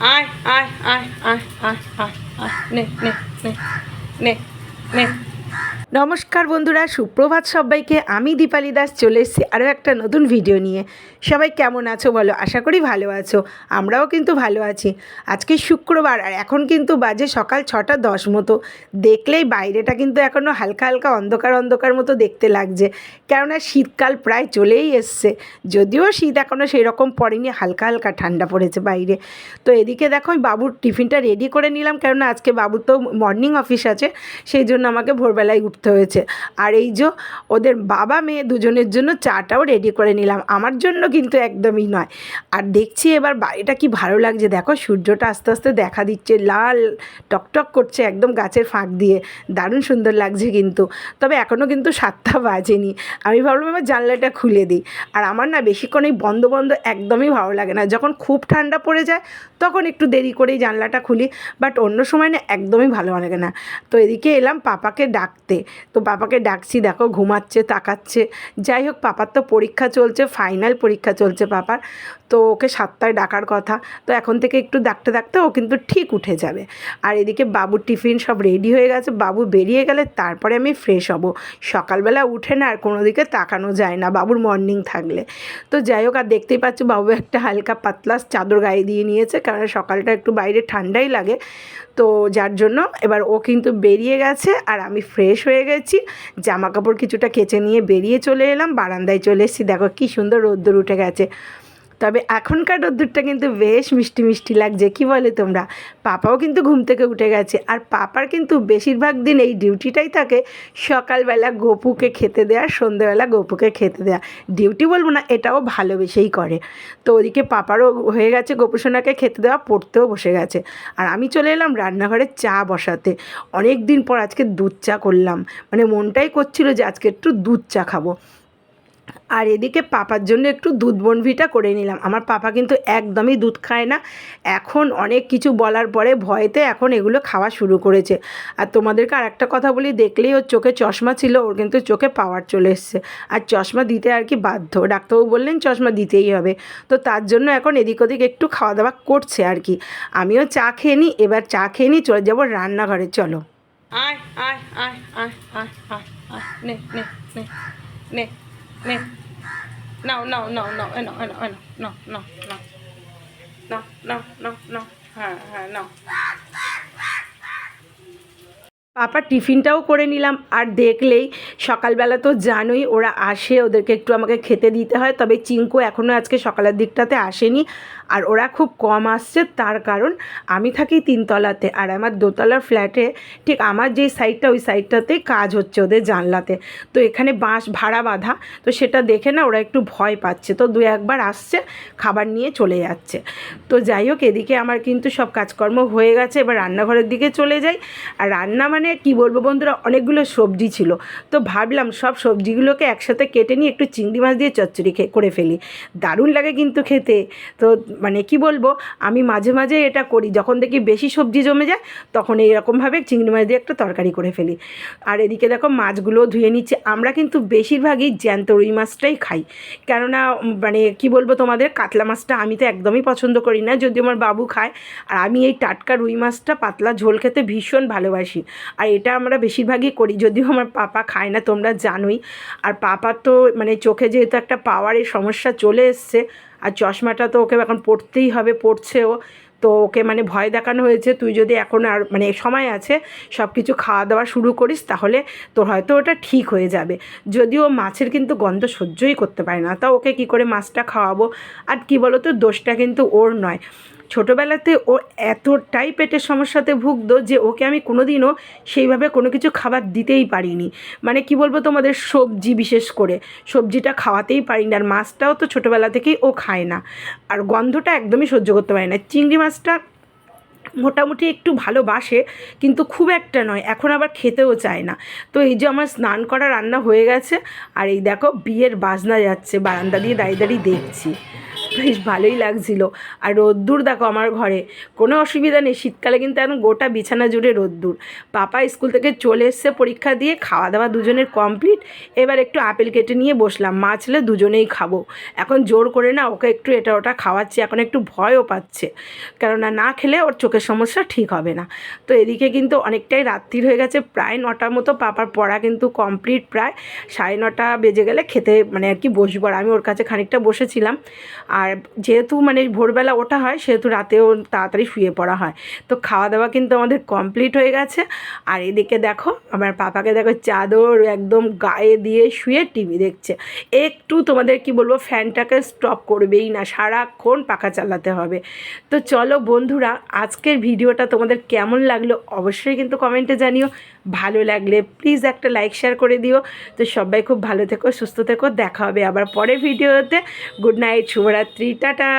আয় আয় আয় আয় আয় আয় নে নে নে নে নে। নমস্কার বন্ধুরা, সুপ্রভাত সবাইকে। আমি দীপালি দাস, চলে এসেছি আরও একটা নতুন ভিডিও নিয়ে। সবাই কেমন আছো বলো? আশা করি ভালো আছো। আমরাও কিন্তু ভালো আছি। আজকে শুক্রবার, আর এখন কিন্তু বাজে সকাল ছটা দশ মতো। দেখলেই বাইরেটা কিন্তু এখনও হালকা হালকা অন্ধকার অন্ধকার মতো দেখতে লাগছে। কেননা শীতকাল প্রায় চলেই এসছে। যদিও শীত এখনও সেই রকম পড়েনি, হালকা হালকা ঠান্ডা পড়েছে বাইরে। তো এদিকে দেখো বাবুর টিফিনটা রেডি করে নিলাম। কেননা আজকে বাবুর তো মর্নিং অফিস আছে। সেই জন্য আমাকে ভোরবেলায় উঠতে হয়েছে। আর এই যে ওদের বাবা মেয়ে দুজনের জন্য চাটাও রেডি করে নিলাম। আমার জন্য কিন্তু একদমই নয়। আর দেখছি এবার বাড়িটা কি ভালো লাগছে। দেখো সূর্যটা আস্তে আস্তে দেখা দিচ্ছে, লাল টকটক করছে একদম গাছের ফাঁক দিয়ে। দারুণ সুন্দর লাগছে কিন্তু। তবে এখনও কিন্তু সাতটা বাজেনি। আমি ভাবলাম এবার জানলাটা খুলে দিই। আর আমার না বেশিক্ষণ এই বন্ধ বন্ধ একদমই ভালো লাগে না। যখন খুব ঠান্ডা পড়ে যায়, তখন একটু দেরি করেই জানলাটা খুলি। বাট অন্য সময় না একদমই ভালো লাগে না। তো এদিকে এলাম পাপাকে ডাকতে। তো বাবাকে ডাকছি, দেখো ঘুমাচ্ছে, তাকাচ্ছে। যাই হোক, পাপার তো পরীক্ষা চলছে ফাইনাল পরীক্ষা চলছে পাপার। তো ওকে সাতটায় ডাকার কথা। তো এখন থেকে একটু ডাকতে ডাকতে ও কিন্তু ঠিক উঠে যাবে। আর এদিকে বাবুর টিফিন সব রেডি হয়ে গেছে, বাবু বেরিয়ে গেলে তারপরে আমি ফ্রেশ হব। সকালবেলা উঠে না আর কোনো দিকে তাকানো যায় না, বাবুর মর্নিং থাকলে। তো যাই হোক, আর দেখতেই পাচ্ছ বাবু একটা হালকা পাতলা চাদর গায়ে দিয়ে নিয়েছে, কারণ সকালটা একটু বাইরে ঠান্ডাই লাগে। তো যার জন্য এবার ও কিন্তু বেরিয়ে গেছে, আর আমি ফ্রেশ হয়ে গেছি। জামা কাপড় কিছুটা কেচে নিয়ে বেরিয়ে চলে এলাম, বারান্দায় চলে এসেছি। দেখো কি সুন্দর রোদ্দুর উঠে গেছে। তবে এখনকার রোদ্দুরটা কিন্তু বেশ মিষ্টি মিষ্টি লাগছে, কি বলে তোমরা? পাপাও কিন্তু ঘুম থেকে উঠে গেছে, আর পাপার কিন্তু বেশিরভাগ দিন এই ডিউটিটাই থাকে সকালবেলা গপুকে খেতে দেওয়া সন্ধেবেলা গপুকে খেতে দেওয়া ডিউটি বলব না, এটাও ভালোবেসেই করে। তো ওদিকে পাপারও হয়ে গেছে গোপুসোনাকে খেতে দেওয়া, পড়তেও বসে গেছে। আর আমি চলে এলাম রান্নাঘরে চা বসাতে। অনেক দিন পর আজকে দুধ চা করলাম। মানে মনটাই করছিল যে আজকে একটু দুধ চা খাব। আর এদিকে পাপার জন্য একটু দুধ বনভিটা করে নিলাম। আমার পাপা কিন্তু একদমই দুধ খায় না। এখন অনেক কিছু বলার পরে ভয়েতে এখন এগুলো খাওয়া শুরু করেছে। আর তোমাদেরকে আর একটা কথা বলি, দেখলেই ওর চোখে চশমা ছিল, ওর কিন্তু চোখে পাওয়ার চলে এসছে। আর চশমা দিতে আর কি বাধ্য। ডাক্তারবাবু বললেন, চশমা দিতেই হবে। তো তার জন্য এখন এদিক ওদিক একটু খাওয়া দাওয়া করছে আর কি। আমিও চা খেয়ে নিই, এবার চা খেয়ে নিই, চলে যাব রান্নাঘরে, চলো। আয় আয় আয় আয় আয় আয় আয়, নে নে নে নে নে নাও নাও নাও নাও এ নাও এ নাও এ নাও নাও নাও নাও নাও নাও নাও হ্যাঁ হ্যাঁ নাও পাপা টিফিনটাও করে নিলাম। আর দেখলেই সকালবেলা তো জানোই ওরা আসে, ওদেরকে একটু আমাকে খেতে দিতে হয়। তবে চিঙ্কু এখনও আজকে সকালের দিকটাতে আসেনি। আর ওরা খুব কম আসছে, তার কারণ আমি থাকি তিনতলাতে। আর আমার দোতলার ফ্ল্যাটে ঠিক আমার যেই সাইডটা, ওই সাইডটাতেই কাজ হচ্ছে ওদের জানলাতে। তো এখানে বাঁশ ভাড়া বাঁধা, তো সেটা দেখে না ওরা একটু ভয় পাচ্ছে। তো দু একবার আসছে, খাবার নিয়ে চলে যাচ্ছে। তো যাই হোক, এদিকে আমার কিন্তু সব কাজকর্ম হয়ে গেছে। এবার রান্নাঘরের দিকে চলে যাই। আর রান্না মানে কি বলব বন্ধুরা, অনেকগুলো সবজি ছিল। তো ভাবলাম সব সবজিগুলোকে একসাথে কেটে নিয়ে একটু চিংড়ি মাছ দিয়ে চচ্চড়ি করে ফেলি। দারুণ লাগে কিন্তু খেতে। তো মানে কি বলব, আমি মাঝে মাঝে এটা করি। যখন দেখি বেশি সবজি জমে যায়, তখন এইরকমভাবে চিংড়ি মাছ দিয়ে একটা তরকারি করে ফেলি। আর এদিকে দেখো মাছগুলোও ধুয়ে নিচ্ছে। আমরা কিন্তু বেশিরভাগই জ্যান্ত রুই মাছটাই খাই। কেননা মানে কি বলব তোমাদের, কাতলা মাছটা আমি তো একদমই পছন্দ করি না। যদি আমার বাবু খায়, আর আমি এই টাটকা রুই মাছটা পাতলা ঝোল খেতে ভীষণ ভালোবাসি। আর এটা আমরা বেশিরভাগই করি, যদিও আমার পাপা খায় না, তোমরা জানোই। আর পাপার তো মানে চোখে যেহেতু একটা পাওয়ারের সমস্যা চলে এসছে, আর চশমাটা তো ওকে এখন পড়তেই হবে পড়ছেও তো ওকে মানে ভয় দেখানো হয়েছে, তুই যদি এখন আর মানে সময় আছে সব কিছু খাওয়া দাওয়া শুরু করিস, তাহলে তোর হয়তো ওটা ঠিক হয়ে যাবে। যদিও মাছের কিন্তু গন্ধ সহ্যই করতে পারে না, তা ওকে কি করে মাছটা খাওয়াবো? আর কি বলো তো দোষটা কিন্তু ওর নয়। ছোটোবেলাতে ও এতটাই পেটের সমস্যাতে ভুগতো যে ওকে আমি কোনোদিনও সেইভাবে কোনো কিছু খাবার দিতেই পারিনি। মানে কি বলব তোমাদের, সবজি বিশেষ করে। সবজিটা খাওয়াতেই পারি না আর মাছটাও তো ছোটোবেলা থেকেই ও খায় না। আর গন্ধটা একদমই সহ্য করতে পারে না। চিংড়ি মাছটা মোটামুটি একটু ভালোবাসে, কিন্তু খুব একটা নয়। এখন আবার খেতেও চায় না। তো এই যে আমার স্নান করা রান্না হয়ে গেছে, আর এই দেখো বিয়ের বাজনা যাচ্ছে। বারান্দা দিয়ে দাঁড়িয়ে দাঁড়িয়ে দেখছি। বেশ ভালোই লাগছিল। আর রোদ্দুর দেখো আমার ঘরে। কোনো অসুবিধা নেই, শীতকালে কিন্তু এখন গোটা বিছানা জুড়ে রোদ্দুর। পাপা স্কুল থেকে চলে এসছে পরীক্ষা দিয়ে খাওয়া দাওয়া দুজনের কমপ্লিট এবার একটু আপেল কেটে নিয়ে বসলাম মা ছেলে দুজনেই খাব। এখন জোর করে না, ওকে একটু এটা ওটা খাওয়াচ্ছি, এখন একটু ভয়ও পাচ্ছে। কেননা না খেলে ওর চোখের সমস্যা ঠিক হবে না। তো এদিকে কিন্তু অনেকটাই রাত্রির হয়ে গেছে, প্রায় নটার মতো পাপার পড়া কিন্তু কমপ্লিট প্রায়। সাড়ে নটা বেজে গেলে খেতে মানে আর কি বসবো। আর আমি ওর কাছে খানিকটা বসেছিলাম। আর যেহেতু মানে ভোরবেলা ওঠা হয়, সেহেতু রাতেও তাড়াতাড়ি শুয়ে পড়া হয়। তো খাওয়া দাওয়া কিন্তু আমাদের কমপ্লিট হয়ে গেছে। আর এদিকে দেখো, আমার পাপাকে দেখো চাদর একদম গায়ে দিয়ে শুয়ে টিভি দেখছে। একটু তোমাদের কি বলব, ফ্যানটাকে স্টপ করবেই না, সারাক্ষণ পাখা চালাতে হবে। তো চলো বন্ধুরা, আজকের ভিডিওটা তোমাদের কেমন লাগল অবশ্যই কিন্তু কমেন্টে জানিও। ভালো লাগলে প্লিজ একটা লাইক শেয়ার করে দিও। তো সবাই খুব ভালো থেকো, সুস্থ থেকো। দেখা হবে আবার পরের ভিডিওতে। গুড নাইট শুভরাত্রি টাটা!